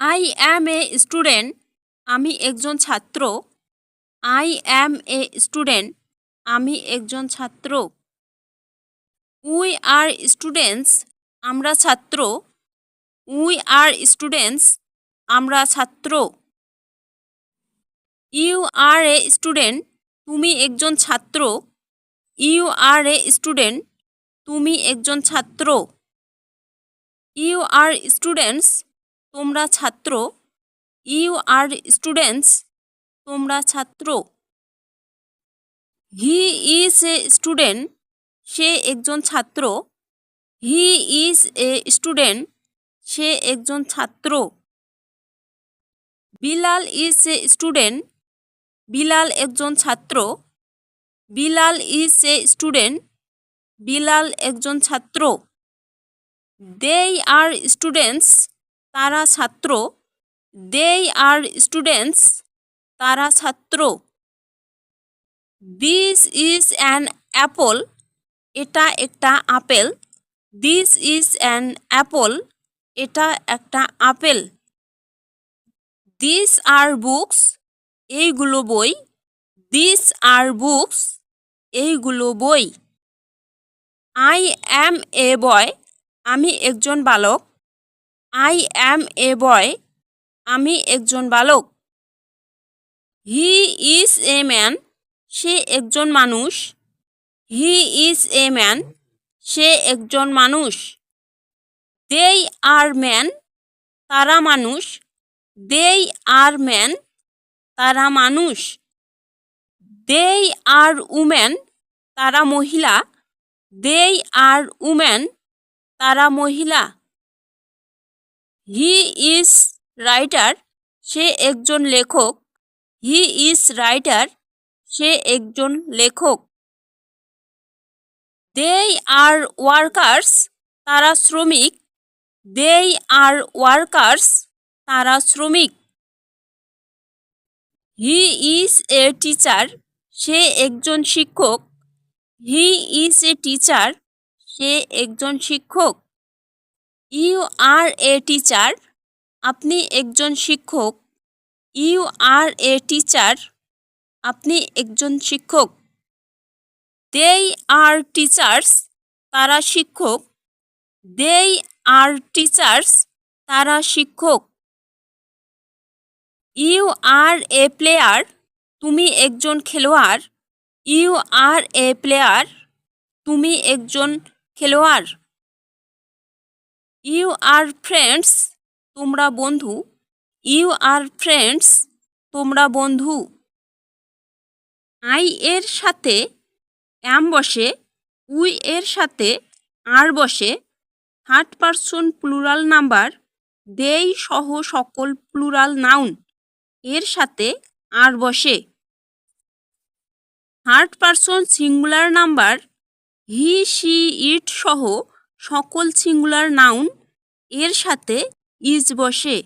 I am a student আমি একজন ছাত্র। আই অ্যাম এ স্টুডেন্ট আমি একজন ছাত্র। উই আর স্টুডেন্টস আমরা ছাত্র। উই আর স্টুডেন্টস আমরা ছাত্র। ইউ আর এ স্টুডেন্ট তুমি একজন ছাত্র। ইউ আর এ স্টুডেন্ট তুমি একজন ছাত্র। ইউ আর স্টুডেন্টস তোমরা ছাত্র ইউ আর স্টুডেন্টস তোমরা ছাত্র। হি ইজ এ স্টুডেন্ট সে একজন ছাত্র। হি ইজ এ স্টুডেন্ট সে একজন ছাত্র। Bilal is a student Bilal একজন ছাত্র। Bilal is a student Bilal একজন ছাত্র। দেই আর স্টুডেন্টস তারা ছাত্র। দেই আর স্টুডেন্টস তারা ছাত্র। দিস ইজ অ্যান অ্যাপল এটা একটা আপেল। দিস ইজ অ্যান অ্যাপল এটা একটা আপেল। দিস আর বুকস এইগুলো বই। দিস আর বুকস এইগুলো বই। আই অ্যাম এ বয় আমি একজন বালক। আই অ্যাম এ বয় আমি একজন বালক। হি ইজ এ ম্যান সে একজন মানুষ। হি ইজ এ ম্যান সে একজন মানুষ। দেই আর ম্যান তারা মানুষ। দেই আর ম্যান তারা মানুষ। দেই আর উম্যান তারা মহিলা। দেই আর উম্যান তারা মহিলা। হি ইজ রাইটার, সে একজন লেখক। হি ইজ রাইটার, সে একজন লেখক। দেই আর ওয়ার্কার্স, তারা শ্রমিক। দেই আর ওয়ার্কার্স, তারা শ্রমিক। হি ইজ এ টিচার, সে একজন শিক্ষক। হি ইজ এ টিচার, সে একজন শিক্ষক। ইউ আর এ টিচার, আপনি একজন শিক্ষক। ইউ আর এ টিচার, আপনি একজন শিক্ষক। দেই আর টিচার্স, তারা শিক্ষক। দেই আর টিচার্স, তারা শিক্ষক। ইউ আর এ প্লেয়ার, তুমি একজন খেলোয়াড়। ইউ আর এ প্লেয়ার, তুমি একজন খেলোয়াড়। ইউ আর ফ্রেন্ডস তোমরা বন্ধু। ইউ আর ফ্রেন্ডস তোমরা বন্ধু। আই এর সাথে অ্যাম বসে উই এর সাথে আর বসে। থার্ড পারসন প্লুরাল নাম্বার দেই সহ সকল প্লুরাল নাউন এর সাথে আর বসে। Third person singular number he she it সহ সকল সিঙ্গুলার নাউন এর সাথে ইজ বসে।